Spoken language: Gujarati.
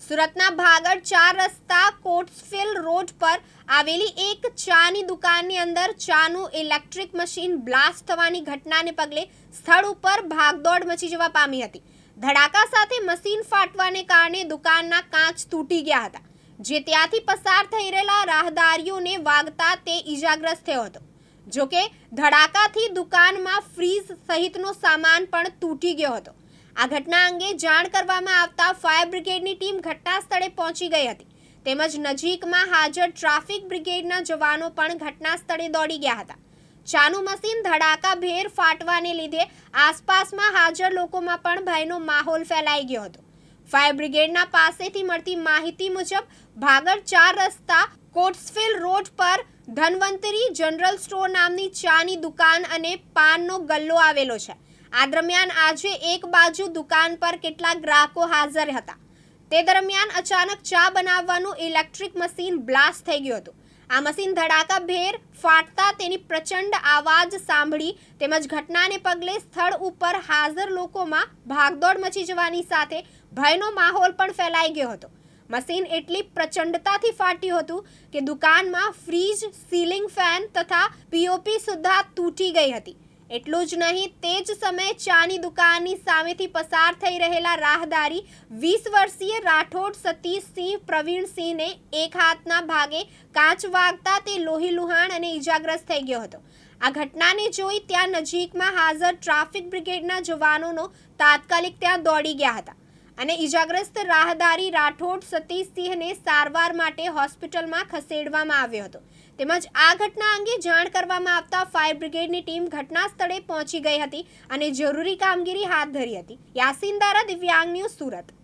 સુરતના ભાગળ ચાર રસ્તા કોટ્સફિલ રોડ પર આવેલી એક ચાની દુકાનની અંદર ચાનું ઇલેક્ટ્રિક મશીન બ્લાસ્ટ થવાની ઘટનાને પગલે સ્થળ ઉપર ભાગદોડ મચી જવા પામી હતી. ધડાકા સાથે મશીન ફાટવાને કારણે દુકાનના કાચ તૂટી ગયા હતા. જે ત્યાંથી પસાર થઈ રહેલા રાહદારીઓને વાગતા તે ઈજાગ્રસ્ત થયો હતો. જોકે ધડાકાથી દુકાનમાં ફ્રીજ સહિતનો સામાન પણ તૂટી ગયો હતો. આ ઘટના અંગે જાણ કરવામાં આવતા ફાયર બ્રિગેડની ટીમ ઘટના સ્થળે પહોંચી ગઈ હતી. તેમજ નજીકમાં હાજર ટ્રાફિક બ્રિગેડના જવાનો પણ ઘટના સ્થળે દોડી ગયા હતા. ચાનું મશીન ધડાકાભેર ફાટવાને લીધે આસપાસમાં હાજર લોકોમાં પણ ભયનો માહોલ ફેલાઈ ગયો હતો. ફાયર બ્રિગેડના પાસેથી મળતી માહિતી મુજબ, ભાગળ ચાર રસ્તા કોટ્સફિલ રોડ પર ધનવંતરી જનરલ સ્ટોર નામની ચાની દુકાન અને પાનનો ગલ્લો આવેલો છે. આ દરમિયાન આજે એક બાજુ દુકાન પર કેટલાક ગ્રાહકો હાજર હતા. તે દરમિયાન અચાનક ચા બનાવવાનું ઇલેક્ટ્રિક મશીન બ્લાસ્ટ થઈ ગયું હતું. આ મશીન ધડાકાભેર ફાટતા તેની પ્રચંડ આવાજ સાંભળી તેમજ ઘટનાને પગલે સ્થળ ઉપર હાજર લોકોમાં ભાગદોડ મચી જવાની સાથે ભયનો માહોલ પણ ફેલાઈ ગયો હતો. મશીન એટલી પ્રચંડતાથી ફાટ્યું હતું કે દુકાનમાં ફ્રીજ, સીલિંગ ફેન તથા પીઓપી સુદ્ધા તૂટી ગઈ હતી. એટલું જ નહીં, તે જ સમયે ચાની દુકાનની સામેથી પસાર થઈ રહેલા રાહદારી વીસ વર્ષીય રાઠોડ સતીશસિંહ પ્રવીણસિંહને એક હાથના ભાગે કાચ વાગતા તે લોહી લુહાણ અને ઈજાગ્રસ્ત થઈ ગયો હતો. આ ઘટનાને જોઈ ત્યાં નજીકમાં હાજર ટ્રાફિક બ્રિગેડના જવાનોનો તાત્કાલિક ત્યાં દોડી ગયા હતા. અને ઈજાગ્રસ્ત રાહદારી રાઠોડ સતીશસિંહને સારવાર માટે હોસ્પિટલમાં ખસેડવામાં આવ્યો હતો. તેમજ આ ઘટના અંગે જાણ કરવામાં આવતા ફાયર બ્રિગેડની ટીમ ઘટના સ્થળે પહોંચી ગઈ હતી અને જરૂરી કામગીરી હાથ ધરી હતી. યાસીન દ્વારા દિવ્યાંગ ન્યૂઝ સુરત.